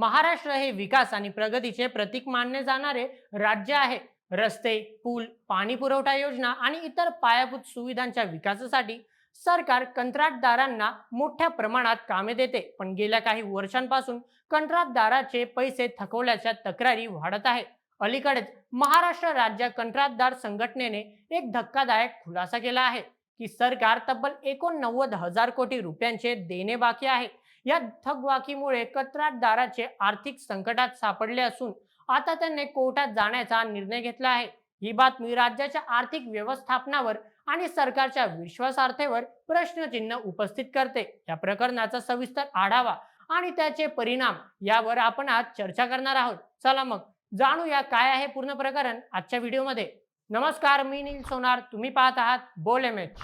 महाराष्ट्र हे विकास आणि प्रगतीचे प्रतीक मानले जाणारे राज्य आहे. रस्ते पूल पाणी पुरवठा योजना आणि इतर पायाभूत सुविधांच्या विकासासाठी सरकार कंत्राटदारांना मोठ्या प्रमाणात कामे देते. पण गेल्या काही वर्षांपासून कंत्राटदाराचे पैसे थकवल्याच्या तक्रारी वाढत आहेत अलीकडेच महाराष्ट्र राज्य कंत्राटदार संघटनेने एक धक्कादायक खुलासा केला आहे की सरकार तब्बल एकोणनव्वद हजार कोटी रुपयांचे देणे बाकी आहे. या थकबाकीमुळे कंत्राटदाराचे आर्थिक संकटात सापडले असून आता त्यांनी कोर्टात जाण्याचा निर्णय घेतला आहे. ही बातमी राज्याच्या आर्थिक व्यवस्थापनावर आणि सरकारच्या विश्वासार्थेवर प्रश्नचिन्ह उपस्थित करते. या प्रकरणाचा सविस्तर आढावा आणि त्याचे परिणाम यावर आपण आज चर्चा करणार आहोत. चला मग जाणूया काय आहे पूर्ण प्रकरण आजच्या व्हिडिओमध्ये. नमस्कार मी नील सोनार. तुम्ही पाहत आहात बोल एम एच.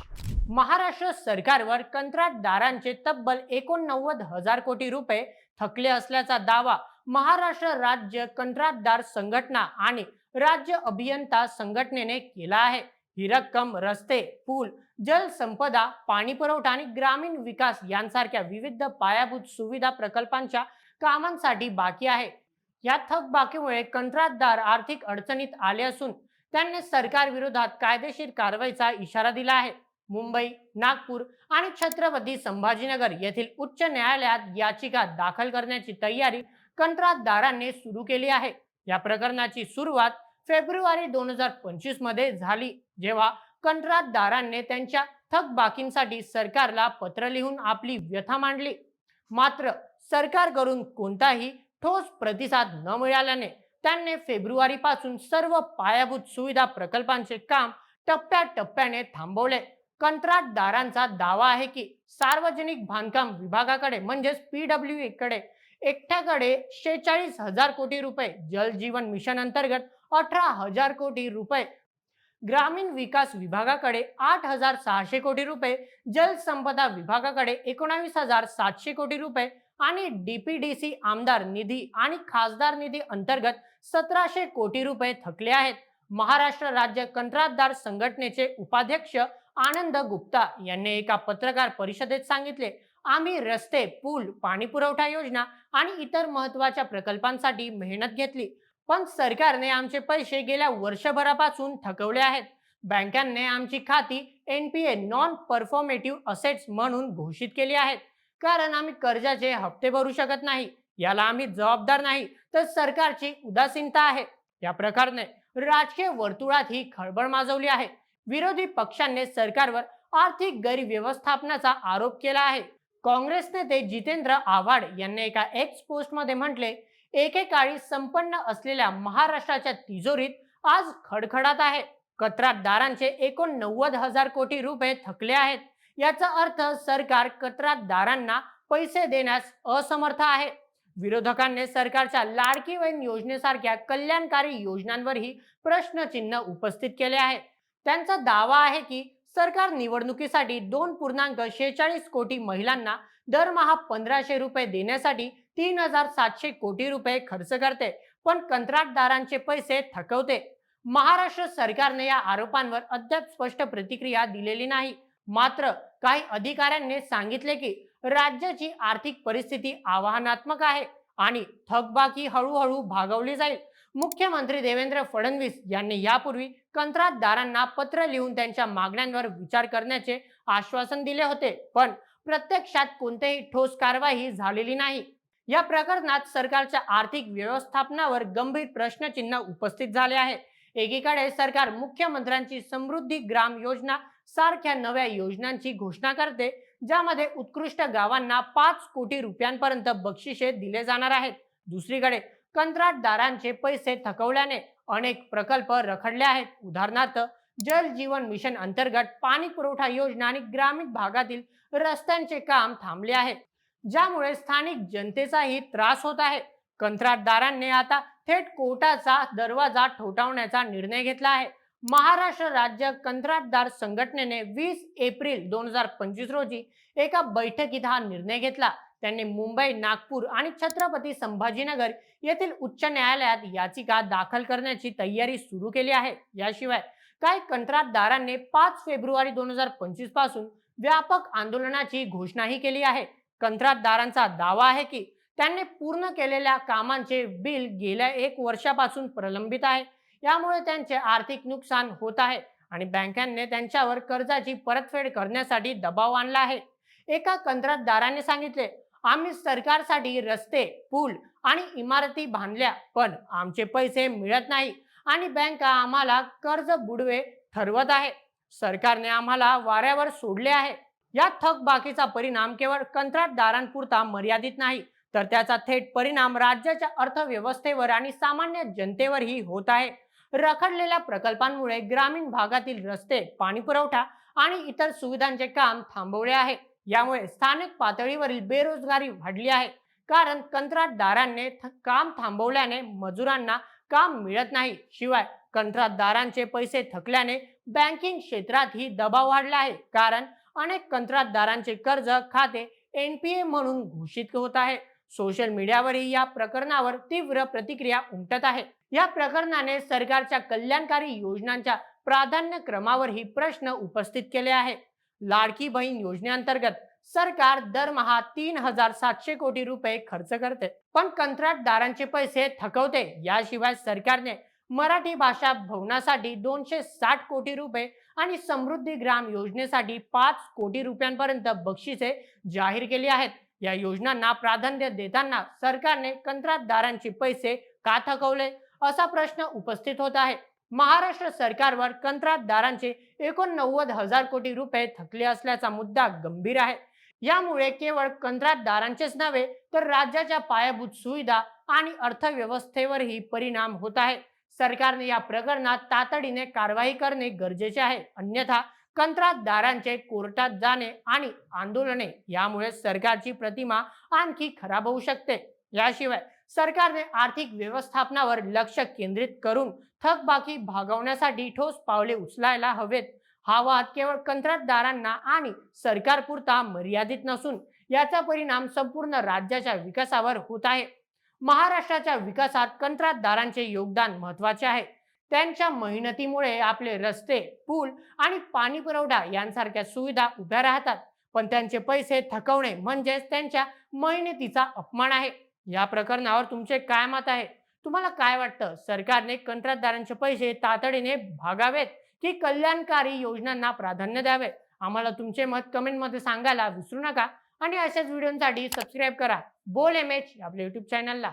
महाराष्ट्र सरकारवर कंत्राटदारांचे तब्बल एकोणनव्वद हजार कोटी रुपये थकले असल्याचा दावा महाराष्ट्र राज्य कंत्राटदार संघटना आणि राज्य अभियंता संघटनेने केला आहे. ही रक्कम रस्ते पूल जलसंपदा पाणी पुरवठा आणि ग्रामीण विकास यांसारख्या विविध पायाभूत सुविधा प्रकल्पांच्या कामांसाठी बाकी आहे. या थकबाकीमुळे कंत्राटदार आर्थिक अडचणीत आले असून त्यांनी सरकार विरोधात कायदेशीर कारवाईचा इशारा दिला आहे. मुंबई नागपूर आणि छत्रपती संभाजीनगर येथील उच्च न्यायालयात याचिका दाखल करण्याची तयारी कंत्राटदारांनी सुरू केली आहे. या प्रकरणाची सुरुवात फेब्रुवारी दोन हजार पंचवीसमध्ये झाली जेव्हा कंत्राटदारांनी त्यांच्या थकबाकींसाठी सरकारला पत्र लिहून आपली व्यथा मांडली. मात्र सरकारकडून कोणताही ठोस प्रतिसाद न मिळाल्याने त्यांनी फेब्रुवारी पासून सर्व पायाभूत सुविधा प्रकल्पांचे काम टप्प्याटप्प्याने थांबवले. कंत्राटदारांचा दावा आहे की सार्वजनिक बांधकाम विभागाकडे म्हणजेच पीडब्ल्यू कडे एकट्याकडे शेचाळीस हजार कोटी रुपये जल जीवन मिशन अंतर्गत अठरा हजार कोटी रुपये. ग्रामीण विकास विभागाकडे आठ हजार सहाशे कोटी रुपये जलसंपदा विभागाकडे एकोणावीस हजार सातशे कोटी रुपये आणि डीपीडीसी आमदार निधी आणि खासदार निधी अंतर्गत सतराशे कोटी रुपये थकले आहेत. महाराष्ट्र राज्य कंत्राटदार संघटनेचे उपाध्यक्ष आनंद गुप्ता यांनी एका पत्रकार परिषदेत सांगितले आम्ही रस्ते पूल पाणी पुरवठा योजना आणि इतर महत्त्वाच्या प्रकल्पांसाठी मेहनत घेतली पण सरकारने आमचे पैसे गेल्या वर्षभरापासून थकवले आहेत. बँकांनी आमची खाती एनपीए नॉन परफॉर्मेटिव्ह असेट्स म्हणून घोषित केली आहेत. कारण आम्ही कर्जाचे हप्ते भरू शकत नाही. याला आम्ही जबाबदार नाही तर सरकारची उदासीनता आहे. या प्रकारे राजकीय वर्तुळात ही खळबळ माजवली आहे. विरोधी पक्षांनी सरकारवर आर्थिक गैरव्यवस्थापनाचा आरोप केला आहे. काँग्रेस नेते जितेंद्र आव्हाड यांनी एका एक्स पोस्टमध्ये म्हटले एकेकाळी संपन्न असलेल्या महाराष्ट्राच्या तिजोरीत आज खडखडात आहे. कत्रातदारांचे एकोणनव्वद हजार कोटी रुपये थकले आहेत. याचा अर्थ सरकार कत्रातदारांना पैसे देण्यास असमर्थ आहे. विरोधकांनी सरकारच्या लाडकी बहीण योजनेसारख्या कल्याणकारी योजनांवरही प्रश्नचिन्ह उपस्थित केले आहे त्यांचा दावा आहे की सरकार निवडणुकीसाठी दोन पूर्णांक शेहेचाळीस कोटी महिलांना दरमहा पंधराशे रुपये देण्यासाठी तीन हजार सातशे कोटी रुपये खर्च करते पण कंत्राटदारांचे पैसे थकवते. महाराष्ट्र सरकारने या आरोपांवर अद्याप स्पष्ट प्रतिक्रिया दिलेली नाही. मात्र काही अधिकाऱ्यांनी सांगितले की राज्याची आर्थिक परिस्थिती आव्हानात्मक आहे आणि थकबाकी हळूहळू भागवली जाईल. मुख्यमंत्री देवेंद्र फडणवीस यांनी यापूर्वी कंत्राटदारांना पत्र लिहून त्यांच्या मागण्यांवर विचार करण्याचे आश्वासन दिले होते पण प्रत्यक्षात कोणतेही ठोस कारवाई झालेली नाही. या प्रकरणात सरकारच्या आर्थिक व्यवस्थापनावर गंभीर प्रश्नचिन्ह उपस्थित झाले आहे. एकीकडे सरकार मुख्यमंत्र्यांची समृद्धी ग्राम योजना सारख्या नव्या योजनांची घोषणा करते ज्यामध्ये उत्कृष्ट गावांना पाच कोटी रुपयांपर्यंत बक्षिसे दिले जाणार आहेत. दुसरीकडे कंत्राटदारांचे पैसे थकवल्याने अनेक प्रकल्प रखडले आहेत. उदाहरणार्थ जल जीवन मिशन अंतर्गत पाणी पुरवठा योजना आणि ग्रामीण भागातील रस्त्यांचे काम थांबले आहे. ज्यामुळे स्थानिक जनतेचाही त्रास होत आहे. कंत्राटदारांनी आता थेट कोर्टाचा दरवाजा ठोठावण्याचा निर्णय घेतला आहे. महाराष्ट्र राज्य कंत्राटदार संघटनेने वीस एप्रिल दोन हजार पंचवीस रोजी एका बैठकीत हा निर्णय घेतला. त्यांनी मुंबई नागपूर आणि छत्रपती संभाजीनगर येथील उच्च न्यायालयात याचिका दाखल करण्याची तयारी सुरू केली आहे. याशिवाय काही कंत्राटदारांनी पाच फेब्रुवारी दोन हजार पंचवीसपासून व्यापक आंदोलनाची घोषणाही केली आहे. कंत्राटदारांचा दावा आहे की त्यांनी पूर्ण केलेल्या कामांचे बिल गेल्या एक वर्षापासून प्रलंबित आहे. यामुळे त्यांचे आर्थिक नुकसान होत आहे आणि बँकांनी त्यांच्यावर कर्जाची परतफेड करण्यासाठी दबाव आणला आहे. एका कंत्राटदाराने सांगितले आम्ही सरकारसाठी रस्ते पूल आणि इमारती बांधल्या पण आमचे पैसे मिळत नाही आणि बँका आम्हाला कर्ज बुडवे ठरवत आहे. सरकारने आम्हाला वाऱ्यावर सोडले आहे. या थकबाकीचा परिणाम केवळ कंत्राटदारांपुरता मर्यादित नाही तर त्याचा थेट परिणाम राज्याच्या अर्थव्यवस्थेवर आणि सामान्य जनतेवरही होत आहे. रखडलेल्या प्रकल्पांमुळे ग्रामीण भागातील रस्ते पाणी पुरवठा आणि इतर सुविधांचे काम थांबवले आहे. यामुळे स्थानिक पातळीवरील बेरोजगारी वाढली आहे. कारण कंत्राटदारांनी थ- काम थांबवल्याने मजुरांना काम मिळत नाही. शिवाय कंत्राटदारांचे पैसे थकल्याने बँकिंग क्षेत्रातही दबाव वाढला आहे. कारण अनेक कंत्राटदारांचे कर्ज खाते एनपीए म्हणून घोषित होत आहे. सोशल मीडियावरही या प्रकरणावर तीव्र प्रतिक्रिया उमटत आहे. या प्रकरणाने सरकारच्या कल्याणकारी योजनांच्या प्राधान्य क्रमावरही प्रश्न उपस्थित केले आहे. लाडकी बहीण योजनेअंतर्गत सरकार दरमहा तीन हजार सातशे कोटी रुपये खर्च करते पण कंत्राटदारांचे पैसे थकवते. याशिवाय सरकारने मराठी भाषा भवनासाठी दोनशे साठ कोटी रुपये आणि समृद्धी ग्राम योजनेसाठी पाच कोटी रुपयांपर्यंत बक्षिसे जाहीर केली आहेत. या योजनांना प्राधान्य देताना सरकारने कंत्राटदारांचे पैसे का थकवले? असा प्रश्न उपस्थित होत आहे. महाराष्ट्र सरकारवर कंत्राटदारांचे एकोणनव्वद हजार कोटी रुपये थकले असल्याचा मुद्दा गंभीर आहे. यामुळे केवळ कंत्राटदारांचेच नव्हे तर राज्याच्या पायाभूत सुविधा आणि अर्थव्यवस्थेवरही परिणाम होत आहे. सरकारने या प्रकरणात तातडीने कारवाई करणे गरजेचे आहे. अन्यथा कंत्राटदारांचे कोर्टात जाणे आणि आंदोलने यामुळे सरकारची प्रतिमा आणखी खराब होऊ शकते. याशिवाय सरकारने आर्थिक व्यवस्थापनावर लक्ष केंद्रित करून थकबाकी भागवण्यासाठी ठोस पावले उचलायला हवेत. हा वाद केवळ कंत्राटदारांना आणि सरकारपुरता मर्यादित नसून याचा परिणाम संपूर्ण राज्याच्या विकासावर होत आहे. महाराष्ट्राच्या विकासात कंत्राटदारांचे योगदान महत्त्वाचे आहे. त्यांच्या मेहनतीमुळे आपले रस्ते पूल आणि पाणी पुरवठा यांसारख्या सुविधा उभ्या राहतात. पण त्यांचे पैसे थकवणे म्हणजेच त्यांच्या मेहनतीचा अपमान आहे. या प्रकरणावर तुमचे काय मत आहे? तुम्हाला काय वाटतं? सरकारने कंत्राटदारांचे पैसे तातडीने भागावेत की कल्याणकारी योजनांना प्राधान्य द्यावे? आम्हाला तुमचे मत कमेंटमध्ये सांगायला विसरू नका. आणि अशाच व्हिडिओसाठी सबस्क्राईब करा. बोल एम एच आपल्या युट्यूब चॅनलला